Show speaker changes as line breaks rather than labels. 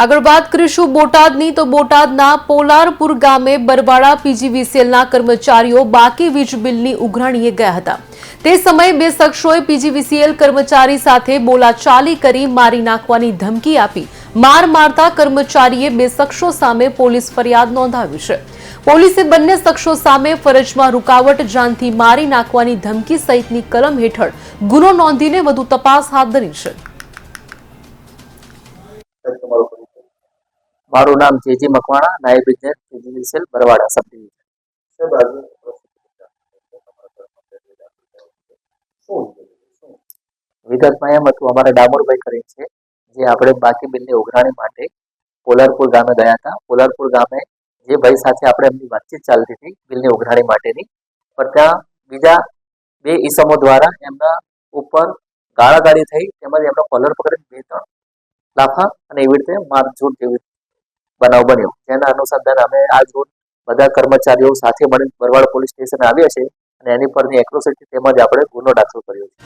આગળ વાત કરીશું બોટાદની, તો બોટાદના પોલારપુર ગામે બરવાડા પીજીવીસીએલના કર્મચારીઓ બાકી વીજ બિલની ઉઘરાણીએ ગયા હતા. તે સમયે બે શખ્સોએ પીજીવીસીએલ કર્મચારી સાથે બોલાચાલી કરી મારી નાખવાની ધમકી આપી. માર મારતા કર્મચારીએ બે શખ્સો સામે પોલીસ ફરિયાદ નોંધાવી છે. પોલીસે બંને શખ્સો સામે ફરજમાં રૂકાવટ જાનથી મારી નાખવાની ધમકી સહિતની કલમ હેઠળ ગુનો નોંધીને વધુ તપાસ હાથ ધરી છે.
મારું નામ જેજી મકવાણા નાયબ ઇજનેર સેલ બરવાડા સબ ડિવિઝન વિગતમાં એમ હતું અમારા ડામોરભાઈ કરીને છે જે આપણે બાકી બિલની ઉઘરાણી માટે પોલારપુર ગામે ગયા હતા. પોલારપુર ગામે જે ભાઈ સાથે આપણે એમની વાતચીત ચાલતી હતી બિલની ઉઘરાણી માટેની. પણ ત્યાં બીજા બે ઈસમો દ્વારા એમના ઉપર ગાળાગાળી થઈ તેમજ એમનો કોલર પકડીને બે ત્રણ લાફા અને એવી રીતે મારઝૂડ જેવી બનાવ બન્યો. જેના અનુસંધાન અમે આ રોજ બધા કર્મચારીઓ સાથે મળી બરવાડ પોલીસ સ્ટેશન આવ્યા છે અને એની પરની એક્રોસિટી તેમજ આપણે ગુનો દાખલ કર્યો છે.